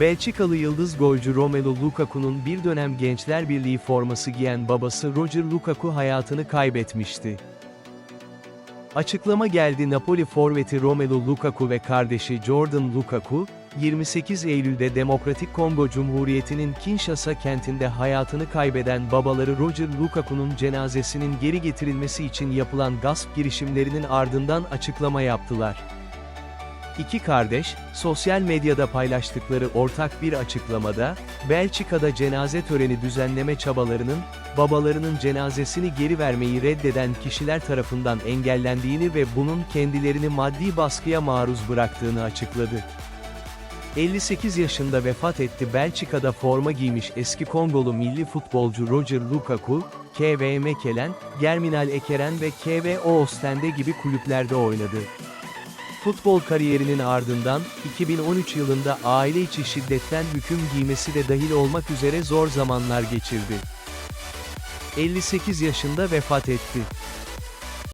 Belçikalı yıldız golcü Romelu Lukaku'nun bir dönem Gençler Birliği forması giyen babası Roger Lukaku hayatını kaybetmişti. Açıklama geldi Napoli forveti Romelu Lukaku ve kardeşi Jordan Lukaku, 28 Eylül'de Demokratik Kongo Cumhuriyeti'nin Kinshasa kentinde hayatını kaybeden babaları Roger Lukaku'nun cenazesinin geri getirilmesi için yapılan gasp girişimlerinin ardından açıklama yaptılar. İki kardeş, sosyal medyada paylaştıkları ortak bir açıklamada, Belçika'da cenaze töreni düzenleme çabalarının, babalarının cenazesini geri vermeyi reddeden kişiler tarafından engellendiğini ve bunun kendilerini maddi baskıya maruz bıraktığını açıkladı. 58 yaşında vefat etti Belçika'da forma giymiş eski Kongolu milli futbolcu Roger Lukaku, KV Mekelen, Germinal Ekeren ve KV Ostende gibi kulüplerde oynadı. Futbol kariyerinin ardından, 2013 yılında aile içi şiddetten hüküm giymesi de dahil olmak üzere zor zamanlar geçirdi. 58 yaşında vefat etti.